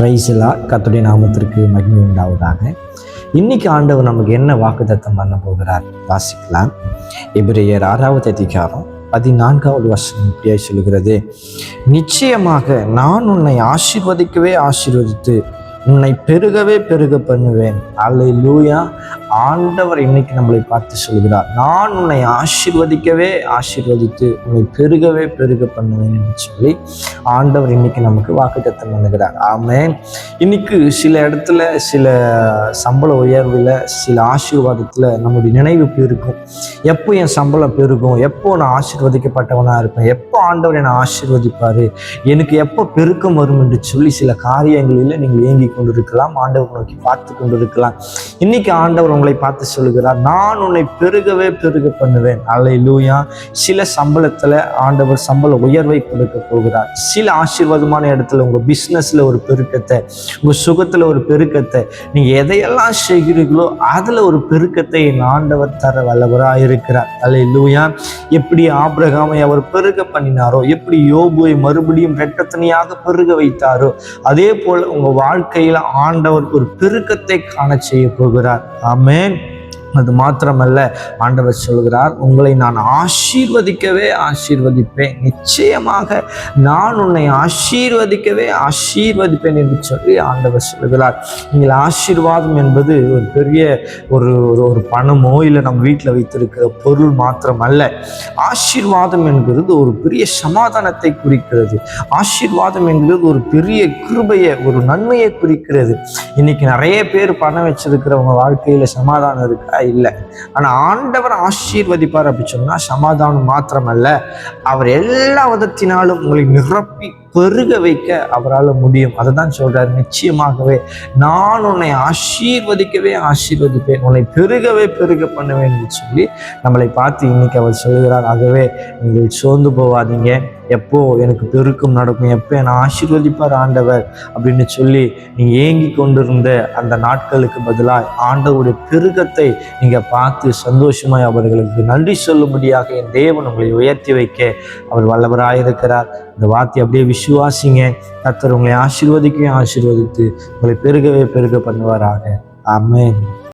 பிரைஸ்லா கத்துடைய நாமத்திற்கு மகிமை உண்டாவதாக. இன்னைக்கு ஆண்டவர் நமக்கு என்ன வாக்குத்தத்தம் பண்ண போகிறார்? வாசிக்கலாம். எபிரேயர் ஆறாவது அதிகாரம் பதினான்காவது வருஷம் இப்படியாய் சொல்கிறது நிச்சயமாக நான் உன்னை ஆசீர்வதிக்கவே ஆசீர்வதித்து உன்னை பெருகவே பெருக பண்ணுவேன். அல்ல லூயா ஆண்டவர் இன்னைக்கு நம்மளை பார்த்து சொல்கிறார் நான் உன்னை ஆசிர்வதிக்கவே ஆசீர்வதித்து உன்னை பெருகவே பெருக பண்ணுவேன் என்று சொல்லி ஆண்டவர் இன்னைக்கு நமக்கு வாக்குத்தத்தம் பண்ணுகிறார். ஆமே இன்னைக்கு சில இடத்துல சில சம்பள உயர்வில் சில ஆசீர்வாதத்தில் நம்முடைய நினைவு பெருக்கும் எப்போ என் சம்பளம் பெருகும்? எப்போ நான் ஆசீர்வதிக்கப்பட்டவனாக இருப்பேன்? எப்போ ஆண்டவர் என்னை ஆசீர்வதிப்பார்? எனக்கு எப்போ பெருக்கம் வரும் என்று சொல்லி சில காரியங்களில் நீங்கள் ஏங்கி கொண்டிருக்கலாம் ஆண்டவர் நோக்கி பார்த்து கொண்டிருக்கலாம். இன்னைக்கு ஆண்டவர் உங்களை பார்த்து சொல்லுகிறார் நான் உன்னை பெருகவே பெருக பண்ணுவேன். அல்ல லூயா சில சம்பளத்தில் ஆண்டவர் சம்பள உயர்வை கொடுக்க போகிறார். சில ஆசீர்வாதமான இடத்துல உங்கள் பிஸ்னஸில் ஒரு பெருக்கத்தை உங்கள் சுகத்தில் ஒரு பெருக்கத்தை நீங்கள் எதையெல்லாம் செய்கிறீர்களோ அதில் ஒரு பெருக்கத்தை என் ஆண்டவர் தர வல்லவராக இருக்கிறார். அல்ல லூயா எப்படி ஆபிரகாமை அவர் பெருக பண்ணினாரோ எப்படி யோபுவை மறுபடியும் ரெட்டத்தனியாக பெருக வைத்தாரோ அதே போல் உங்கள் வாழ்க்கையில் ஆண்டவர் ஒரு பெருக்கத்தை காண செய்ய போகிறார். ஆமேன். அது மாத்திரமல்ல ஆண்டவர் சொல்கிறார் உங்களை நான் ஆசீர்வதிக்கவே ஆசீர்வதிப்பேன். நிச்சயமாக நான் உன்னை ஆசீர்வதிக்கவே ஆசீர்வதிப்பேன் என்று சொல்லி ஆண்டவர் சொல்கிறார் நீங்கள் ஆசீர்வாதம் என்பது ஒரு பெரிய ஒரு ஒரு ஒரு பணமோ இல்லை நம்ம வீட்டில் வைத்திருக்கிற பொருள் மாத்திரமல்ல. ஆசீர்வாதம் என்கிறது ஒரு பெரிய சமாதானத்தை குறிக்கிறது. ஆசீர்வாதம் என்கிறது ஒரு பெரிய கிருபையை ஒரு நன்மையை குறிக்கிறது. இன்னைக்கு நிறைய பேர் பணம் வச்சிருக்கிறவங்க வாழ்க்கையில் சமாதானம் இருக்கா? இல்லை. ஆனால் ஆண்டவர் ஆசீர்வதிப்பார் அப்படி சொன்னால் சமாதானம் மாத்திரமல்ல. அவர் எல்லா விதத்தினாலும் உங்களை நிரப்பி பெருக வைக்க அவரால் முடியும். அதை தான் சொல்கிறார் நிச்சயமாகவே நான் உன்னை ஆசீர்வதிக்கவே ஆசீர்வதிப்பேன். உன்னை பெருகவே பெருக பண்ணுவேன் சொல்லி நம்மளை பார்த்து இன்னைக்கு அவர் சொல்கிறார். ஆகவே நீங்கள் சோர்ந்து போவாதீங்க எப்போ எனக்கு பெருக்கம் நடக்கும்? எப்போ என்னை ஆசீர்வதிப்பார் ஆண்டவர்? அப்படின்னு சொல்லி நீங்கள் ஏங்கி கொண்டிருந்த அந்த நாட்களுக்கு பதிலாக ஆண்டவருடைய பெருக்கத்தை நீங்கள் பார்த்து சந்தோஷமாய் அவர்களுக்கு நன்றி சொல்லும்படியாக என் தேவன் உங்களை உயர்த்தி வைக்க அவர் வல்லவராயிருக்கிறார் இந்த வார்த்தை அப்படியே விசுவாசிங்க. கத்தர் உங்களை ஆசீர்வதிக்கும் ஆசீர்வதித்து உங்களை பெருகவே பெருக பண்ணுவாராக. அமேன்